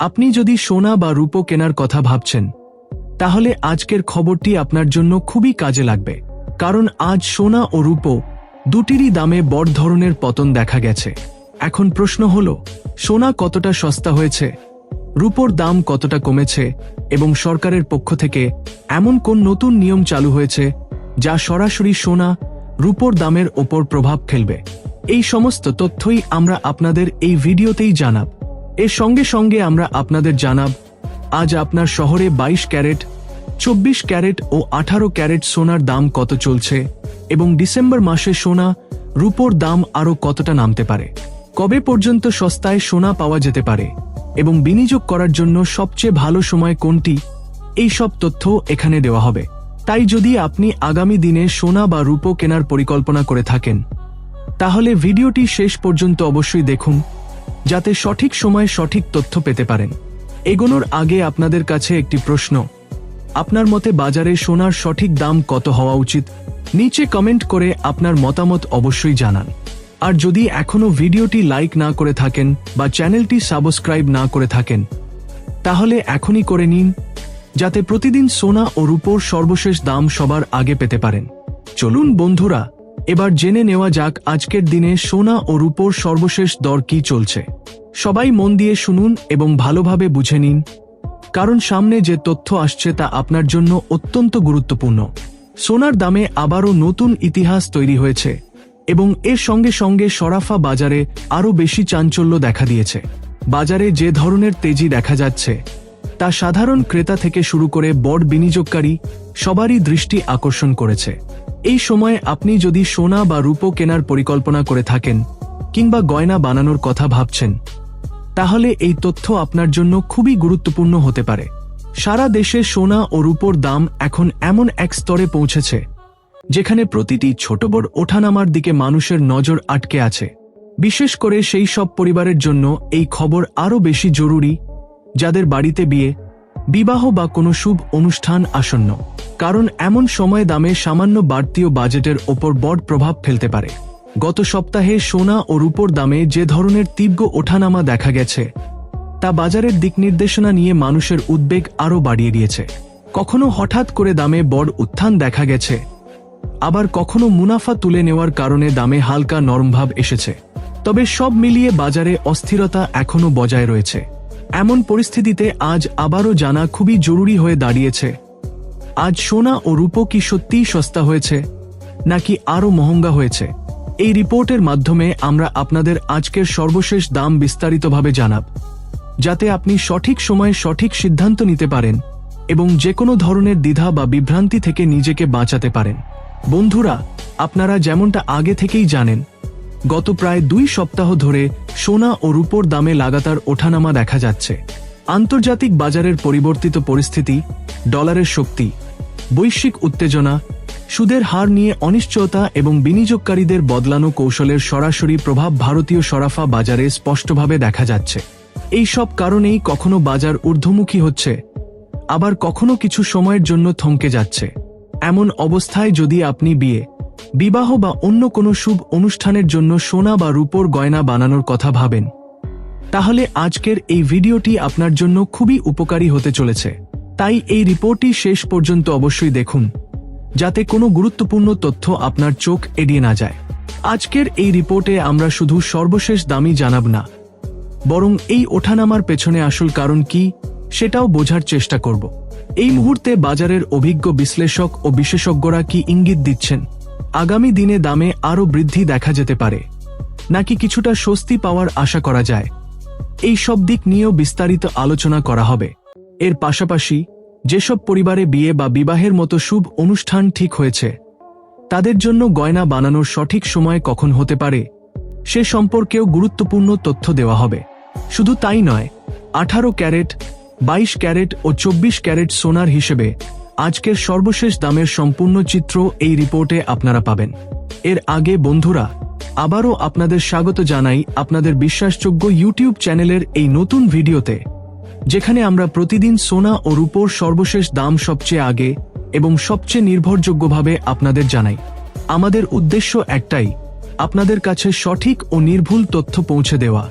আপনি যদি সোনা বা রূপো কেনার কথা ভাবছেন, তাহলে আজকের খবরটি আপনার জন্য খুবই কাজে লাগবে। কারণ আজ সোনা ও রূপো দুটিরই দামে বড় ধরনের পতন দেখা গেছে। এখন প্রশ্ন হল, সোনা কতটা সস্তা হয়েছে, রূপোর দাম কতটা কমেছে এবং সরকারের পক্ষ থেকে এমন কোন নতুন নিয়ম চালু হয়েছে যা সরাসরি সোনা, রূপোর দামের ওপর প্রভাব ফেলবে? এই সমস্ত তথ্যই আমরা আপনাদের এই ভিডিওতেই জানাব। এর সঙ্গে সঙ্গে আমরা আপনাদের জানাব, আজ আপনার শহরে ২২ ক্যারেট, চব্বিশ ক্যারেট ও আঠারো ক্যারেট সোনার দাম কত চলছে এবং ডিসেম্বর মাসে সোনা রূপোর দাম আরও কতটা নামতে পারে? কবে পর্যন্ত সস্তায় সোনা পাওয়া যেতে পারে এবং বিনিয়োগ করার জন্য সবচেয়ে ভালো সময় কোনটি? এই সব তথ্য এখানে দেওয়া হবে। তাই যদি আপনি আগামী দিনে সোনা বা রূপো কেনার পরিকল্পনা করে থাকেন, তাহলে ভিডিওটি শেষ পর্যন্ত অবশ্যই দেখুন। যাতে সঠিক সময়ে সঠিক তথ্য পেতে পারেন। এগোনোর আগে আপনাদের কাছে একটি প্রশ্ন। আপনার মতে বাজারে সোনার সঠিক দাম কত হওয়া উচিত? নিচে কমেন্ট করে আপনার মতামত অবশ্যই জানান। আর যদি এখনও ভিডিওটি লাইক না করে থাকেন বা চ্যানেলটি সাবস্ক্রাইব না করে থাকেন, তাহলে এখনই করে নিন, যাতে প্রতিদিন সোনা ও রূপোর সর্বশেষ দাম সবার আগে পেতে পারেন। চলুন বন্ধুরা এবার জেনে নেওয়া যাক আজকের দিনে সোনা ও রূপোর সর্বশেষ দর কি চলছে। সবাই মন দিয়ে শুনুন এবং ভালোভাবে বুঝে নিন, কারণ সামনে যে তথ্য আসছে তা আপনার জন্য অত্যন্ত গুরুত্বপূর্ণ। সোনার দামে আবারও নতুন ইতিহাস তৈরি হয়েছে এবং এর সঙ্গে সঙ্গে সরাফা বাজারে আরও বেশি চাঞ্চল্য দেখা দিয়েছে। বাজারে যে ধরনের তেজি দেখা যাচ্ছে তা সাধারণ ক্রেতা থেকে শুরু করে বড় বিনিয়োগকারী সবারই দৃষ্টি আকর্ষণ করেছে। এই সময়ে আপনি যদি সোনা বা রূপো কেনার পরিকল্পনা করে থাকেন কিংবা গয়না বানানোর কথা ভাবছেন, তাহলে এই তথ্য আপনার জন্য খুবই গুরুত্বপূর্ণ হতে পারে। সারা দেশে সোনা ও রূপোর দাম এখন এমন এক স্তরে পৌঁছেছে, যেখানে প্রতিটি ছোট বড় ওঠানামার দিকে মানুষের নজর আটকে আছে। বিশেষ করে সেই সব পরিবারের জন্য এই খবর আরও বেশি জরুরি যাদের বাড়িতে বিয়ে, বিবাহ বা কোনো শুভ অনুষ্ঠান আসন্ন, কারণ এমন সময় দামে সামান্য বাড়তিও বাজেটের ওপর বড় প্রভাব ফেলতে পারে। গত সপ্তাহে সোনা ও রূপোর দামে যে ধরনের তীব্র ওঠানামা দেখা গেছে, তা বাজারের দিক নির্দেশনা নিয়ে মানুষের উদ্বেগ আরও বাড়িয়ে দিয়েছে। কখনো হঠাৎ করে দামে বড় উত্থান দেখা গেছে, আবার কখনো মুনাফা তুলে নেওয়ার কারণে দামে হালকা নরমভাব এসেছে। তবে সব মিলিয়ে বাজারে অস্থিরতা এখনও বজায় রয়েছে। এমন পরিস্থিতিতে আজ আবারও জানা খুবই জরুরি হয়ে দাঁড়িয়েছে। আজ সোনা ও রূপো কি সত্যিই সস্তা হয়েছে, নাকি আরও মহঙ্গা হয়েছে? এই রিপোর্টের মাধ্যমে আমরা আপনাদের আজকের সর্বশেষ দাম বিস্তারিতভাবে জানাব, যাতে আপনি সঠিক সময়ে সঠিক সিদ্ধান্ত নিতে পারেন এবং যে কোনো ধরনের দ্বিধা বা বিভ্রান্তি থেকে নিজেকে বাঁচাতে পারেন। বন্ধুরা, আপনারা যেমনটা আগে থেকেই জানেন গত প্রায় দুই সপ্তাহ ধরে সোনা ও রূপোর দামে লাগাতার ওঠানামা দেখা যাচ্ছে। আন্তর্জাতিক বাজারের পরিবর্তিত পরিস্থিতি, ডলারের শক্তি, বৈশ্বিক উত্তেজনা, সুদের হার নিয়ে অনিশ্চয়তা এবং বিনিয়োগকারীদের বদলানো কৌশলের সরাসরি প্রভাব ভারতীয় সরাফা বাজারে স্পষ্টভাবে দেখা যাচ্ছে। এই সব কারণেই কখনো বাজার ঊর্ধ্বমুখী হচ্ছে, আবার কখনো কিছু সময়ের জন্য থমকে যাচ্ছে। এমন অবস্থায় যদি আপনি বিয়ে বিবাহ বা অন্য কোনো শুভ অনুষ্ঠানের জন্য সোনা বা রূপোর গয়না বানানোর কথা ভাবেন। তাহলে আজকের এই ভিডিওটি আপনার জন্য খুবই উপকারী হতে চলেছে। তাই এই রিপোর্টটি শেষ পর্যন্ত অবশ্যই দেখুন, যাতে কোনো গুরুত্বপূর্ণ তথ্য আপনার চোখ এড়িয়ে না যায়। আজকের এই রিপোর্টে আমরা শুধু সর্বশেষ দামই জানাব না, বরং এই ওঠানামার পেছনে আসল কারণ কি সেটাও বোঝার চেষ্টা করব। এই মুহূর্তে বাজারের অভিজ্ঞ বিশ্লেষক ও বিশেষজ্ঞরা কি ইঙ্গিত দিচ্ছেন? আগামী দিনে দামে আরও বৃদ্ধি দেখা যেতে পারে। নাকি কিছুটা স্বস্তি পাওয়ার আশা করা যায়? এই সব দিক নিয়েও বিস্তারিত আলোচনা করা হবে। এর পাশাপাশি, যেসব পরিবারে বিয়ে বা বিবাহের মতো শুভ অনুষ্ঠান ঠিক হয়েছে, তাদের জন্য গয়না বানানোর সঠিক সময় কখন হতে পারে, সে সম্পর্কেও গুরুত্বপূর্ণ তথ্য দেওয়া হবে। শুধু তাই নয়, আঠারো ক্যারেট, বাইশ ক্যারেট ও চব্বিশ ক্যারেট সোনার হিসেবে আজকের সর্বশেষ দামের সম্পূর্ণ চিত্র এই রিপোর্টে আপনারা পাবেন। এর আগে বন্ধুরা, আবারও আপনাদের স্বাগত জানাই আপনাদের বিশ্বাসযোগ্য ইউটিউব চ্যানেলের এই নতুন ভিডিওতে, যেখানে আমরা প্রতিদিন সোনা ও রূপোর সর্বশেষ দাম সবচেয়ে আগে এবং সবচেয়ে নির্ভরযোগ্যভাবে আপনাদের জানাই। আমাদের উদ্দেশ্য একটাই, আপনাদের কাছে সঠিক ও নির্ভুল তথ্য পৌঁছে দেওয়া,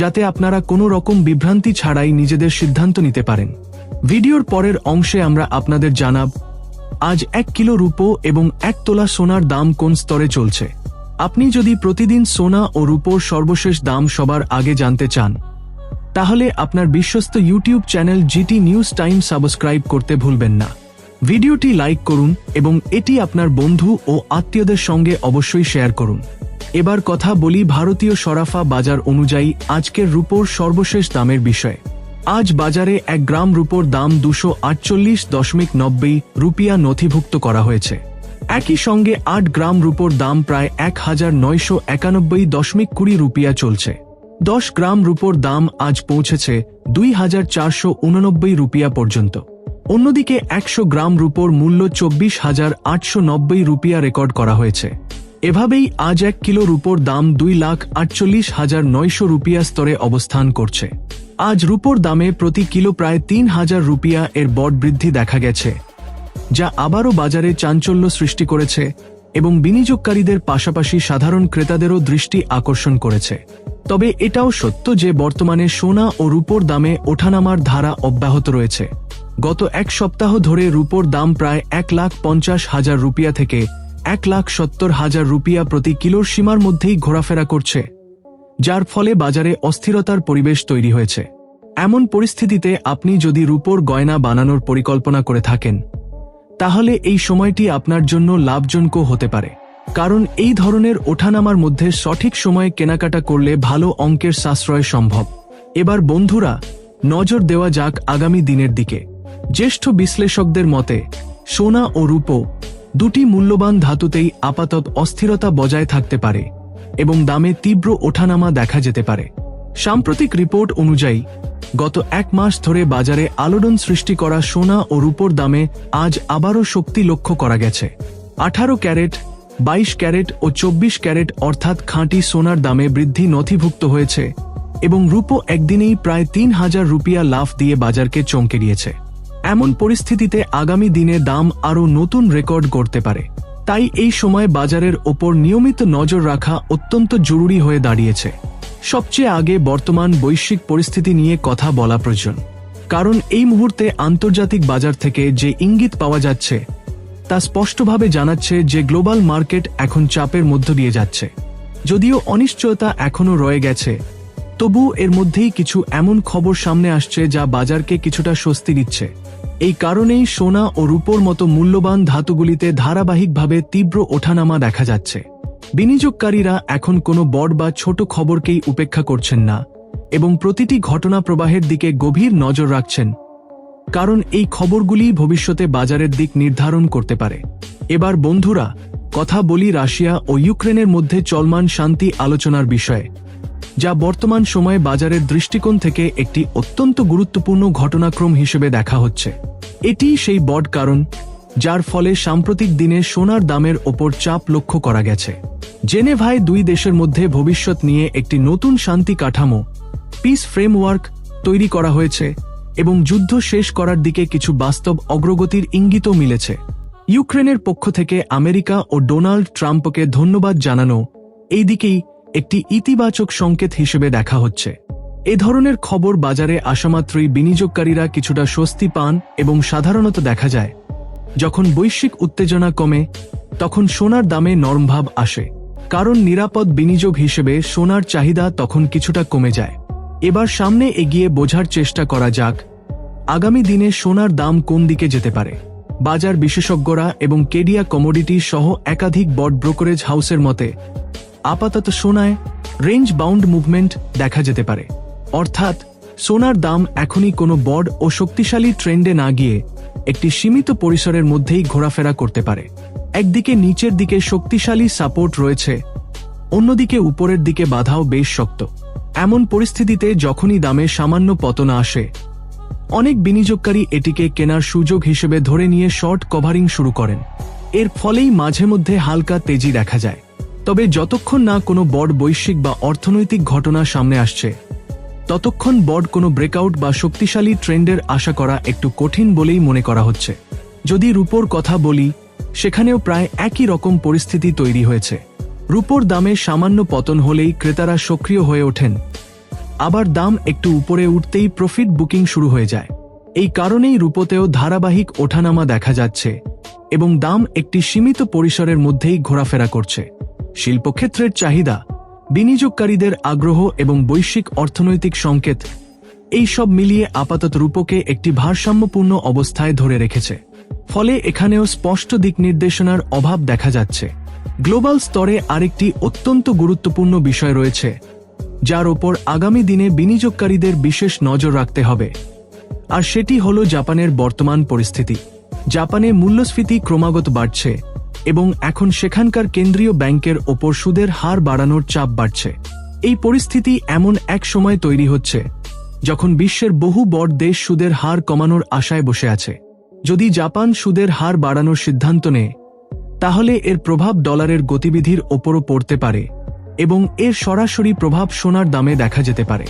যাতে আপনারা কোনো রকম বিভ্রান্তি ছাড়াই নিজেদের সিদ্ধান্ত নিতে পারেন। ভিডিওর পরের অংশে আমরা আপনাদের জানাব, আজ এক কিলো রূপো এবং এক তোলা সোনার দাম কোন স্তরে চলছে? আপনি যদি প্রতিদিন সোনা ও রূপোর সর্বশেষ দাম সবার আগে জানতে চান, তাহলে আপনার বিশ্বস্ত YouTube channel GT news time subscribe করতে ভুলবেন না। ভিডিওটি লাইক করুন এবং এটি আপনার বন্ধু ও আত্মীয়দের সঙ্গে অবশ্যই শেয়ার করুন। এবার কথা বলি ভারতীয় সরাফা বাজার অনুযায়ী আজকের রূপোর সর্বশেষ দামের বিষয়ে। আজ বাজারে এক গ্রাম রুপোর দাম দুশো আটচল্লিশ দশমিক নব্বই রুপিয়া নথিভুক্ত করা হয়েছে। একই সঙ্গে আট গ্রাম রুপোর দাম প্রায় এক হাজার নয়শো একানব্বই দশমিক কুড়ি রুপিয়া চলছে। দশ গ্রাম রুপোর দাম আজ পৌঁছেছে দুই হাজার চারশো উননব্বই রুপিয়া পর্যন্ত। অন্যদিকে একশো গ্রাম রুপোর মূল্য চব্বিশ হাজার আটশো নব্বই রুপিয়া রেকর্ড করা হয়েছে। এভাবেই আজ এক কিলো রূপোর দাম দুই লাখ আটচল্লিশ হাজার নয়শো রুপিয়া স্তরে অবস্থান করছে। আজ রূপোর দামে প্রতি কিলো প্রায় তিন হাজার রুপিয়া এর বট বৃদ্ধি দেখা গেছে, যা আবারও বাজারে চাঞ্চল্য সৃষ্টি করেছে এবং বিনিয়োগকারীদের পাশাপাশি সাধারণ ক্রেতাদেরও দৃষ্টি আকর্ষণ করেছে। তবে এটাও সত্য যে বর্তমানে সোনা ও রূপোর দামে ওঠানামার ধারা অব্যাহত রয়েছে। গত এক সপ্তাহ ধরে রূপোর দাম প্রায় এক লাখ পঞ্চাশ হাজার রুপিয়া থেকে এক লাখ সত্তর হাজার রুপিয়া প্রতি কিলোর সীমার মধ্যেই ঘোরাফেরা করছে, যার ফলে বাজারে অস্থিরতার পরিবেশ তৈরি হয়েছে। এমন পরিস্থিতিতে আপনি যদি রূপোর গয়না বানানোর পরিকল্পনা করে থাকেন, তাহলে এই সময়টি আপনার জন্য লাভজনক হতে পারে। কারণ এই ধরনের ওঠানামার মধ্যে সঠিক সময়ে কেনাকাটা করলে ভালো অঙ্কের সাশ্রয় সম্ভব। এবার বন্ধুরা, নজর দেওয়া যাক আগামী দিনের দিকে। জ্যেষ্ঠ বিশ্লেষকদের মতে, সোনা ও রূপো দুটি মূল্যবান ধাতুতেই আপাতত অস্থিরতা বজায় থাকতে পারে এবং দামে তীব্র ওঠানামা দেখা যেতে পারে। সাম্প্রতিক রিপোর্ট অনুযায়ী, গত এক মাস ধরে বাজারে আলোড়ন সৃষ্টি করা সোনা ও রূপোর দামে আজ আবারও শক্তি লক্ষ্য করা গেছে। আঠারো ক্যারেট, বাইশ ক্যারেট ও চব্বিশ ক্যারেট অর্থাৎ খাঁটি সোনার দামে বৃদ্ধি নথিভুক্ত হয়েছে এবং রূপো একদিনেই প্রায় তিন হাজার রুপিয়া লাফ দিয়ে বাজারকে চমকে দিয়েছে। এমন পরিস্থিতিতে আগামী দিনে দাম আরও নতুন রেকর্ড করতে পারে। তাই এই সময় বাজারের ওপর নিয়মিত নজর রাখা অত্যন্ত জরুরি হয়ে দাঁড়িয়েছে। সবচেয়ে আগে বর্তমান বৈশ্বিক পরিস্থিতি নিয়ে কথা বলা প্রয়োজন। কারণ এই মুহূর্তে আন্তর্জাতিক বাজার থেকে যে ইঙ্গিত পাওয়া যাচ্ছে, তা স্পষ্টভাবে জানাচ্ছে যে গ্লোবাল মার্কেট এখন চাপের মধ্য দিয়ে যাচ্ছে। যদিও অনিশ্চয়তা এখনও রয়ে গেছে তবু এর মধ্যেই কিছু এমন খবর সামনে আসছে যা বাজারকে কিছুটা স্বস্তি দিচ্ছে। এই কারণেই সোনা ও রূপোর মতো মূল্যবান ধাতুগুলিতে ধারাবাহিকভাবে তীব্র ওঠানামা দেখা যাচ্ছে। বিনিয়োগকারীরা এখন কোনো বড় বা ছোট খবরকেই উপেক্ষা করছেন না এবং প্রতিটি ঘটনা প্রবাহের দিকে গভীর নজর রাখছেন। কারণ এই খবরগুলি ভবিষ্যতে বাজারের দিক নির্ধারণ করতে পারে। এবার বন্ধুরা, কথা বলি রাশিয়া ও ইউক্রেনের মধ্যে চলমান শান্তি আলোচনার বিষয়ে। যা বর্তমান সময়ে বাজারের দৃষ্টিকোণ থেকে একটি অত্যন্ত গুরুত্বপূর্ণ ঘটনাক্রম হিসেবে দেখা হচ্ছে। এটি সেই বড কারণ, যার ফলে সাম্প্রতিক দিনে সোনার দামের ওপর চাপ লক্ষ্য করা গেছে। জেনেভায় দুই দেশের মধ্যে ভবিষ্যৎ নিয়ে একটি নতুন শান্তি কাঠামো পিস ফ্রেমওয়ার্ক তৈরি করা হয়েছে এবং যুদ্ধ শেষ করার দিকে কিছু বাস্তব অগ্রগতির ইঙ্গিতও মিলেছে। ইউক্রেনের পক্ষ থেকে আমেরিকা ও ডোনাল্ড ট্রাম্পকে ধন্যবাদ জানানো, এই দিকেই একটি ইতিবাচক সংকেত হিসেবে দেখা হচ্ছে। এ ধরনের খবর বাজারে আসামাত্রই বিনিয়োগকারীরা কিছুটা স্বস্তি পান এবং সাধারণত দেখা যায়, যখন বৈশ্বিক উত্তেজনা কমে, তখন সোনার দামে নরমভাব আসে। কারণ নিরাপদ বিনিয়োগ হিসেবে সোনার চাহিদা তখন কিছুটা কমে যায়। এবার সামনে এগিয়ে বোঝার চেষ্টা করা যাক, আগামী দিনে সোনার দাম কোন দিকে যেতে পারে। বাজার বিশেষজ্ঞরা এবং কেডিয়া কমোডিটি সহ একাধিক বড ব্রোকারেজ হাউসের মতে আপাতত সোনায় রেঞ্জ বাউন্ড মুভমেন্ট দেখা যেতে পারে। অর্থাৎ, সোনার দাম এখনই কোনো বড ও শক্তিশালী ট্রেন্ডে না গিয়ে একটি সীমিত পরিসরের মধ্যেই ঘোরাফেরা করতে পারে। একদিকে নিচের দিকে শক্তিশালী সাপোর্ট রয়েছে, অন্যদিকে উপরের দিকে বাধাও বেশ শক্ত। এমন পরিস্থিতিতে যখনই দামে সামান্য পতন আসে, অনেক বিনিয়োগকারী এটিকে কেনার সুযোগ হিসেবে ধরে নিয়ে শর্ট কভারিং শুরু করেন। এর ফলেই মাঝে মধ্যে হালকা তেজি দেখা যায়। তবে যতক্ষণ না কোনো বড় বৈশ্বিক বা অর্থনৈতিক ঘটনা সামনে আসছে, ততক্ষণ বড় কোনো ব্রেকআউট বা শক্তিশালী ট্রেন্ডের আশা করা একটু কঠিন বলেই মনে করা হচ্ছে। যদি রূপোর কথা বলি, সেখানেও প্রায় একই রকম পরিস্থিতি তৈরি হয়েছে। রূপোর দামে সামান্য পতন হলেই ক্রেতারা সক্রিয় হয়ে ওঠেন। আবার দাম একটু উপরে উঠতেই প্রফিট বুকিং শুরু হয়ে যায়। এই কারণেই রূপতেও ধারাবাহিক ওঠানামা দেখা যাচ্ছে এবং দাম একটি সীমিত পরিসরের মধ্যেই ঘোরাফেরা করছে। শিল্পক্ষেত্রের চাহিদা, বিনিয়োগকারীদের আগ্রহ এবং বৈশ্বিক অর্থনৈতিক সংকেত, এই সব মিলিয়ে আপাতত রূপকে একটি ভারসাম্যপূর্ণ অবস্থায় ধরে রেখেছে। ফলে এখানেও স্পষ্ট দিক নির্দেশনার অভাব দেখা যাচ্ছে। গ্লোবাল স্তরে আরেকটি অত্যন্ত গুরুত্বপূর্ণ বিষয় রয়েছে, যার ওপর আগামী দিনে বিনিয়োগকারীদের বিশেষ নজর রাখতে হবে। আর সেটি হল জাপানের বর্তমান পরিস্থিতি। জাপানে মূল্যস্ফীতি ক্রমাগত বাড়ছে এবং এখন সেখানকার কেন্দ্রীয় ব্যাংকের ওপর সুদের হার বাড়ানোর চাপ বাড়ছে। এই পরিস্থিতি এমন এক সময় তৈরি হচ্ছে, যখন বিশ্বের বহু বড় দেশ সুদের হার কমানোর আশায় বসে আছে। যদি জাপান সুদের হার বাড়ানোর সিদ্ধান্ত নেয়, তাহলে এর প্রভাব ডলারের গতিবিধির ওপরও পড়তে পারে এবং এর সরাসরি প্রভাব সোনার দামে দেখা যেতে পারে।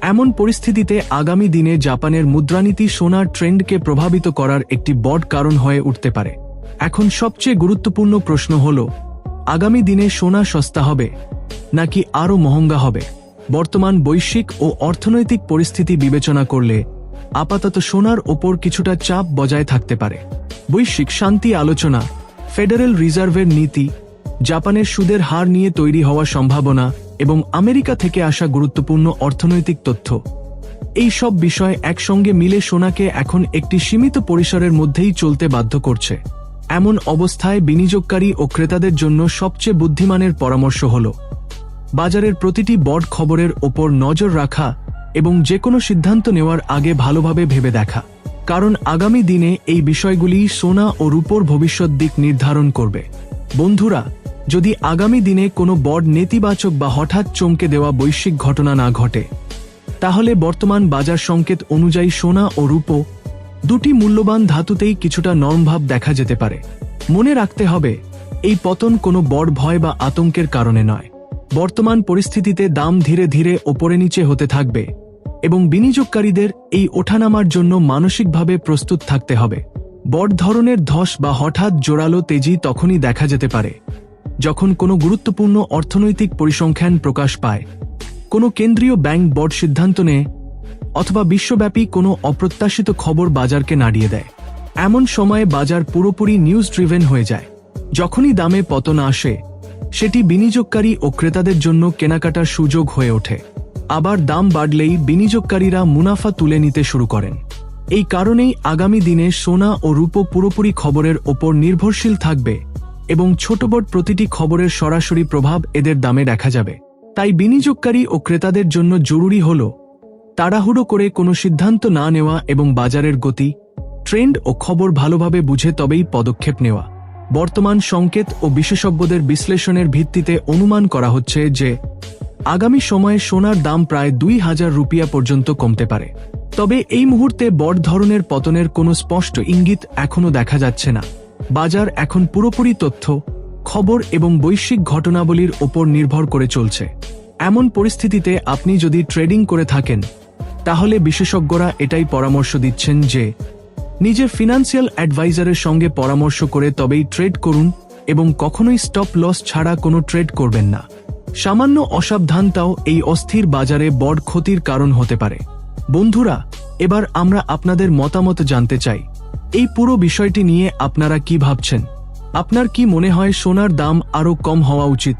এমন পরিস্থিতিতে আগামী দিনে জাপানের মুদ্রানীতি সোনার ট্রেন্ডকে প্রভাবিত করার একটি বড় কারণ হয়ে উঠতে পারে। এখন সবচেয়ে গুরুত্বপূর্ণ প্রশ্ন হল, আগামী দিনে সোনা সস্তা হবে, নাকি আরও মহঙ্গা হবে? বর্তমান বৈশ্বিক ও অর্থনৈতিক পরিস্থিতি বিবেচনা করলে আপাতত সোনার ওপর কিছুটা চাপ বজায় থাকতে পারে। বৈশ্বিক শান্তি আলোচনা, ফেডারেল রিজার্ভের নীতি, জাপানের সুদের হার নিয়ে তৈরি হওয়া সম্ভাবনা এবং আমেরিকা থেকে আসা গুরুত্বপূর্ণ অর্থনৈতিক তথ্য। এই সব বিষয় একসঙ্গে মিলে সোনাকে এখন একটি সীমিত পরিসরের মধ্যেই চলতে বাধ্য করছে। এমন অবস্থায় বিনিয়োগকারী ও ক্রেতাদের জন্য সবচেয়ে বুদ্ধিমানের পরামর্শ হল, বাজারের প্রতিটি বড় খবরের ওপর নজর রাখা এবং যে কোনো সিদ্ধান্ত নেওয়ার আগে ভালোভাবে ভেবে দেখা, কারণ আগামী দিনে এই বিষয়গুলি সোনা ও রূপোর ভবিষ্যৎ দিক নির্ধারণ করবে। বন্ধুরা, যদি আগামী দিনে কোনো বড় নেতিবাচক বা হঠাৎ চমকে দেওয়া বৈশ্বিক ঘটনা না ঘটে, তাহলে বর্তমান বাজার সংকেত অনুযায়ী সোনা ও রূপো দুটি মূল্যবান ধাতুতেই কিছুটা নরমভাব দেখা যেতে পারে। মনে রাখতে হবে, এই পতন কোনো বড় ভয় বা আতঙ্কের কারণে নয়। বর্তমান পরিস্থিতিতে দাম ধীরে ধীরে ওপরে নিচে হতে থাকবে এবং বিনিয়োগকারীদের এই ওঠানামার জন্য মানসিকভাবে প্রস্তুত থাকতে হবে। বড় ধরনের ধস বা হঠাৎ জোরালো তেজি তখনই দেখা যেতে পারে, যখন কোনো গুরুত্বপূর্ণ অর্থনৈতিক পরিসংখ্যান প্রকাশ পায়। কোনো কেন্দ্রীয় ব্যাংক বড় সিদ্ধান্ত নেয় অথবা বিশ্বব্যাপী কোনো অপ্রত্যাশিত খবর বাজারকে নাড়িয়ে দেয়। এমন সময়ে বাজার পুরোপুরি নিউজ ড্রিভেন হয়ে যায়। যখনই দামে পতন আসে, সেটি বিনিয়োগকারী ও ক্রেতাদের জন্য কেনাকাটার সুযোগ হয়ে ওঠে। আবার দাম বাড়লেই বিনিয়োগকারীরা মুনাফা তুলে নিতে শুরু করেন। এই কারণেই আগামী দিনে সোনা ও রূপো পুরোপুরি খবরের ওপর নির্ভরশীল থাকবে এবং ছোট বড় প্রতিটি খবরের সরাসরি প্রভাব এদের দামে দেখা যাবে। তাই বিনিয়োগকারী ও ক্রেতাদের জন্য জরুরি হল তাড়াহুড়ো করে কোনো সিদ্ধান্ত না নেওয়া এবং বাজারের গতি, ট্রেন্ড ও খবর ভালোভাবে বুঝে তবেই পদক্ষেপ নেওয়া। বর্তমান সংকেত ও বিশেষজ্ঞদের বিশ্লেষণের ভিত্তিতে অনুমান করা হচ্ছে যে, আগামী সময়ে সোনার দাম প্রায় দুই হাজার রুপিয়া পর্যন্ত কমতে পারে। তবে এই মুহূর্তে বড় ধরনের পতনের কোনো স্পষ্ট ইঙ্গিত এখনও দেখা যাচ্ছে না। বাজার এখন পুরোপুরি তথ্য, খবর এবং বৈশ্বিক ঘটনাবলীর ওপর নির্ভর করে চলছে। এমন পরিস্থিতিতে আপনি যদি ট্রেডিং করে থাকেন তাহলে বিশেষজ্ঞরা এটাই পরামর্শ দিচ্ছেন যে নিজের ফিনান্সিয়াল অ্যাডভাইজারের সঙ্গে পরামর্শ করে তবেই ট্রেড করুন এবং কখনোই স্টপ লস ছাড়া কোনো ট্রেড করবেন না। সামান্য অসাবধানতাও এই অস্থির বাজারে বড় ক্ষতির কারণ হতে পারে। বন্ধুরা, এবার আমরা আপনাদের মতামত জানতে চাই। এই পুরো বিষয়টি নিয়ে আপনারা কি ভাবছেন? আপনার কি মনে হয় সোনার দাম আরও কম হওয়া উচিত?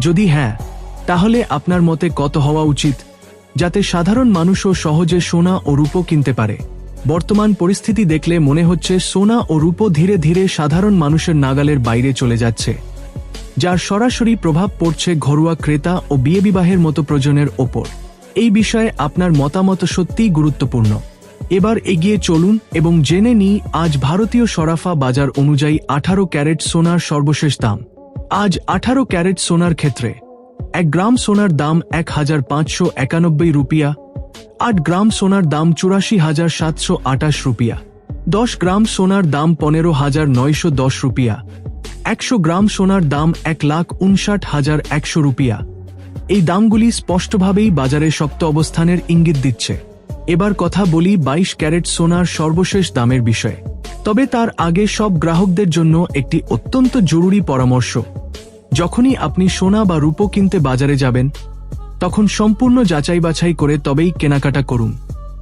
যদি হ্যাঁ তাহলে আপনার মতে কত হওয়া উচিত? যাতে সাধারণ মানুষও সহজে সোনা ও রূপো কিনতে পারে। বর্তমান পরিস্থিতি দেখলে মনে হচ্ছে সোনা ও রূপো ধীরে ধীরে সাধারণ মানুষের নাগালের বাইরে চলে যাচ্ছে, যার সরাসরি প্রভাব পড়ছে ঘরোয়া ক্রেতা ও বিয়ে বিবাহের মতো প্রয়োজনের ওপর। এই বিষয়ে আপনার মতামত সত্যিই গুরুত্বপূর্ণ। এবার এগিয়ে চলুন এবং জেনে নিই, আজ ভারতীয় সরাফা বাজার অনুযায়ী আঠারো ক্যারেট সোনার সর্বশেষ দাম। আজ আঠারো ক্যারেট সোনার ক্ষেত্রে এক গ্রাম সোনার দাম এক হাজার পাঁচশো একানব্বই রুপিয়া, আট গ্রাম সোনার দাম চুরাশি হাজার সাতশো আটাশ রুপিয়া, দশ গ্রাম সোনার দাম পনেরো হাজার নয়শো দশ রুপিয়া, একশো গ্রাম সোনার দাম এক লাখ উনষাট হাজার একশো রুপিয়া। এই দামগুলি স্পষ্টভাবেই বাজারে শক্ত অবস্থানের ইঙ্গিত দিচ্ছে। এবার কথা বলি বাইশ ক্যারেট সোনার সর্বশেষ দামের বিষয়ে। তবে তার আগে সব গ্রাহকদের জন্য একটি অত্যন্ত জরুরি পরামর্শ। যখনই আপনি সোনা বা রূপো কিনতে বাজারে যাবেন, তখন সম্পূর্ণ যাচাই বাছাই করে তবেই কেনাকাটা করুন।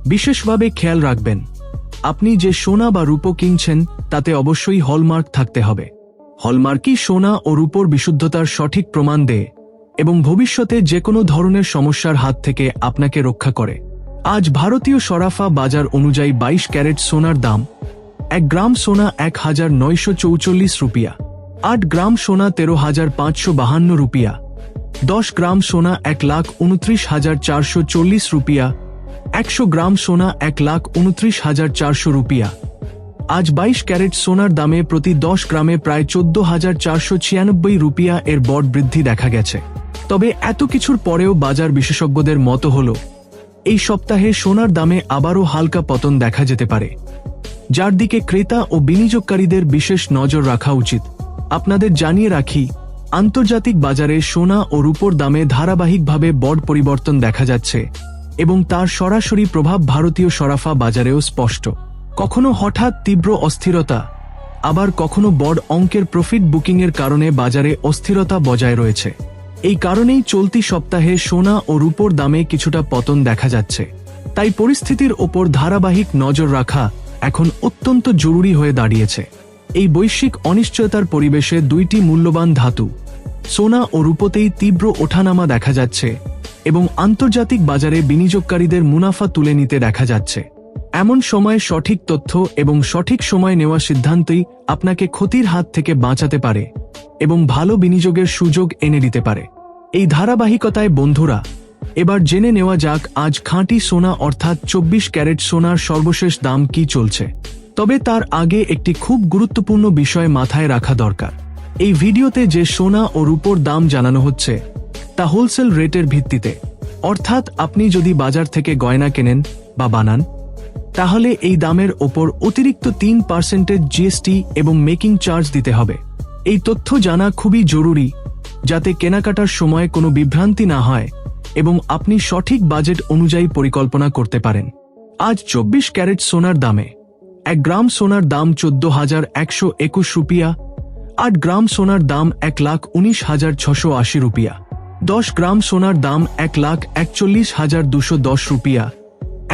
বিশেষভাবে খেয়াল রাখবেন, আপনি যে সোনা বা রূপো কিনছেন, তাতে অবশ্যই হলমার্ক থাকতে হবে। হলমার্কই সোনা ও রূপোর বিশুদ্ধতার সঠিক প্রমাণ দেয় এবং ভবিষ্যতে যে কোনো ধরনের সমস্যার হাত থেকে আপনাকে রক্ষা করে। আজ ভারতীয় সরাফা বাজার অনুযায়ী বাইশ ক্যারেট সোনার দাম, এক গ্রাম সোনা এক হাজার নয়শো চৌচল্লিশ রুপিয়া। আট গ্রাম সোনা তেরো হাজার পাঁচশো বাহান্ন রুপিয়া। দশ গ্রাম সোনা এক লাখ উনত্রিশ হাজার চারশো চল্লিশ রুপিয়া। একশো গ্রাম সোনা এক লাখ উনত্রিশ হাজার চারশো রুপিয়া। আজ বাইশ ক্যারেট সোনার দামে প্রতি দশ গ্রামে প্রায় চোদ্দ হাজার চারশো ছিয়ানব্বই রুপিয়া এর বড় বৃদ্ধি দেখা গেছে। তবে এত কিছুর পরেও বাজার বিশেষজ্ঞদের মতো হল, এই সপ্তাহে সোনার দামে আবারও হালকা পতন দেখা যেতে পারে। যার দিকে ক্রেতা ও বিনিয়োগকারীদের বিশেষ নজর রাখা উচিত। আপনাদের জানিয়ে রাখি, আন্তর্জাতিক বাজারে সোনা ও রূপোর দামে ধারাবাহিকভাবে বড় পরিবর্তন দেখা যাচ্ছে এবং তার সরাসরি প্রভাব ভারতীয় সরাফা বাজারেও স্পষ্ট। কখনো হঠাৎ তীব্র অস্থিরতা, আবার কখনো বড় অঙ্কের প্রফিট বুকিংয়ের কারণে বাজারে অস্থিরতা বজায় রয়েছে। এই কারণেই চলতি সপ্তাহে সোনা ও রূপোর দামে কিছুটা পতন দেখা যাচ্ছে। তাই পরিস্থিতির ওপর ধারাবাহিক নজর রাখা এখন অত্যন্ত জরুরি হয়ে দাঁড়িয়েছে। এই বৈশ্বিক অনিশ্চয়তার পরিবেশে দুইটি মূল্যবান ধাতু, সোনা ও রূপোতেই তীব্র ওঠানামা দেখা যাচ্ছে এবং আন্তর্জাতিক বাজারে বিনিয়োগকারীদের মুনাফা তুলে নিতে দেখা যাচ্ছে। এমন সময় সঠিক তথ্য এবং সঠিক সময় নেওয়া সিদ্ধান্তই আপনাকে ক্ষতির হাত থেকে বাঁচাতে পারে এবং ভালো বিনিয়োগের সুযোগ এনে দিতে পারে। এই ধারাবাহিকতায় বন্ধুরা, এবার জেনে নেওয়া যাক আজ খাঁটি সোনা অর্থাৎ চব্বিশ ক্যারেট সোনার সর্বশেষ দাম কি চলছে। তবে তার আগে একটি খুব গুরুত্বপূর্ণ বিষয় মাথায় রাখা দরকার। এই ভিডিওতে যে সোনা ও রূপোর দাম জানানো হচ্ছে, তা হোলসেল রেটের ভিত্তিতে। অর্থাৎ আপনি যদি বাজার থেকে গয়না কেনেন বা বানান, তাহলে এই দামের ওপর অতিরিক্ত তিন পার্সেন্টেজ জিএসটি এবং মেকিং চার্জ দিতে হবে। এই তথ্য জানা খুবই জরুরি, যাতে কেনাকাটার সময় কোনো বিভ্রান্তি না হয় এবং আপনি সঠিক বাজেট অনুযায়ী পরিকল্পনা করতে পারেন। আজ চব্বিশ ক্যারেট সোনার দামে। এক গ্রাম সোনার দাম চোদ্দ হাজার একশো একুশ রুপিয়া, আট গ্রাম সোনার দাম এক লাখ উনিশ হাজার ছশো আশি রুপিয়া, দশ গ্রাম সোনার দাম এক লাখ একচল্লিশ হাজার দুশো দশ রুপিয়া,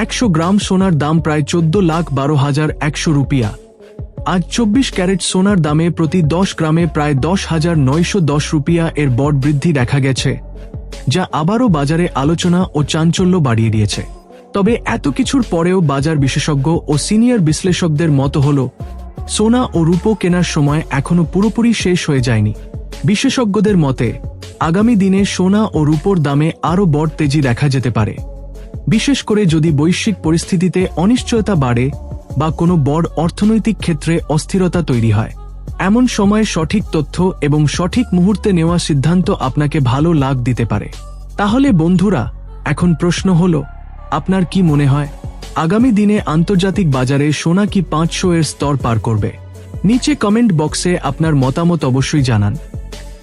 একশো গ্রাম সোনার দাম প্রায় চোদ্দ লাখ বারো হাজার একশো রুপিয়া, আজ চব্বিশ ক্যারেট সোনার দামে প্রতি দশ গ্রামে প্রায় দশ হাজার নয়শো দশ রুপিয়া এর বড় বৃদ্ধি দেখা গেছে, যা আবারও বাজারে আলোচনা ও চাঞ্চল্য বাড়িয়ে দিয়েছে। তবে এত কিছুর পরেও বাজার বিশেষজ্ঞ ও সিনিয়র বিশ্লেষকদের মতো হল, সোনা ও রূপো কেনার সময় এখনও পুরোপুরি শেষ হয়ে যায়নি। বিশেষজ্ঞদের মতে, আগামী দিনে সোনা ও রূপোর দামে আরও বড় তেজি দেখা যেতে পারে। বিশেষ করে যদি বৈশ্বিক পরিস্থিতিতে অনিশ্চয়তা বাড়ে বা কোনো বড় অর্থনৈতিক ক্ষেত্রে অস্থিরতা তৈরি হয়। এমন সময় সঠিক তথ্য এবং সঠিক মুহূর্তে নেওয়া সিদ্ধান্ত আপনাকে ভালো লাভ দিতে পারে। তাহলে বন্ধুরা, এখন প্রশ্ন হল আপনার কি মনে হয়? আগামী দিনে আন্তর্জাতিক বাজারে সোনা কি পাঁচশো এর স্তর পার করবে? নিচে কমেন্ট বক্সে আপনার মতামত অবশ্যই জানান।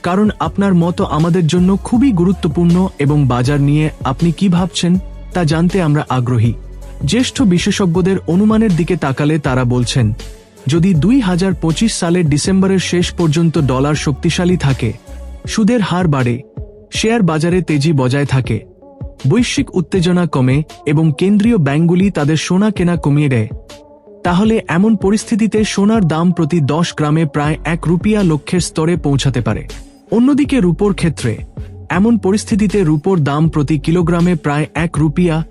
কারণ আপনার মতো আমাদের জন্য খুবই গুরুত্বপূর্ণ এবং বাজার নিয়ে আপনি কি ভাবছেন, তা জানতে আমরা আগ্রহী। জ্যেষ্ঠ বিশেষজ্ঞদের অনুমানের দিকে তাকালে তারা বলছেন, যদি দুই হাজার পঁচিশ সালের ডিসেম্বরের শেষ পর্যন্ত ডলার শক্তিশালী থাকে, সুদের হার বাড়ে, শেয়ার বাজারে তেজি বজায় থাকে বৈশ্বিক উত্তেজনা কমে এবং কেন্দ্রীয় ব্যাঙ্কগুলি তাদের সোনা কেনা কমিয়ে দেয়। তাহলে এমন পরিস্থিতিতে সোনার দাম প্রতি দশ গ্রামে প্রায় এক রুপিয়া লক্ষ্যের স্তরে পৌঁছাতে পারে। অন্যদিকে রূপোর ক্ষেত্রে, এমন পরিস্থিতিতে রূপোর দাম প্রতি কিলোগ্রামে প্রায় এক রুপিয়া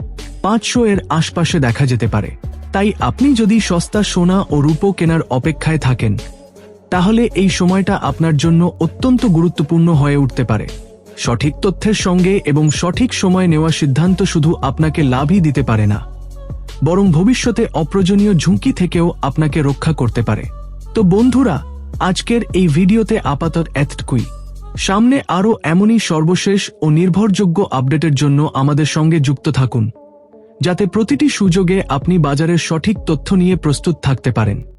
পাঁচশো এর আশপাশে দেখা যেতে পারে। তাই আপনি যদি সস্তা সোনা ও রূপো কেনার অপেক্ষায় থাকেন, তাহলে এই সময়টা আপনার জন্য অত্যন্ত গুরুত্বপূর্ণ হয়ে উঠতে পারে। সঠিক তথ্যের সঙ্গে এবং সঠিক সময় নেওয়া সিদ্ধান্ত শুধু আপনাকে লাভই দিতে পারে না, বরং ভবিষ্যতে অপ্রয়োজনীয় ঝুঁকি থেকেও আপনাকে রক্ষা করতে পারে। তো বন্ধুরা, আজকের এই ভিডিওতে আপাতত এতটুকুই। সামনে আরও এমনই সর্বশেষ ও নির্ভরযোগ্য আপডেটের জন্য আমাদের সঙ্গে যুক্ত থাকুন, যাতে প্রতিটি সুযোগে আপনি বাজারের সঠিক তথ্য নিয়ে প্রস্তুত থাকতে পারেন।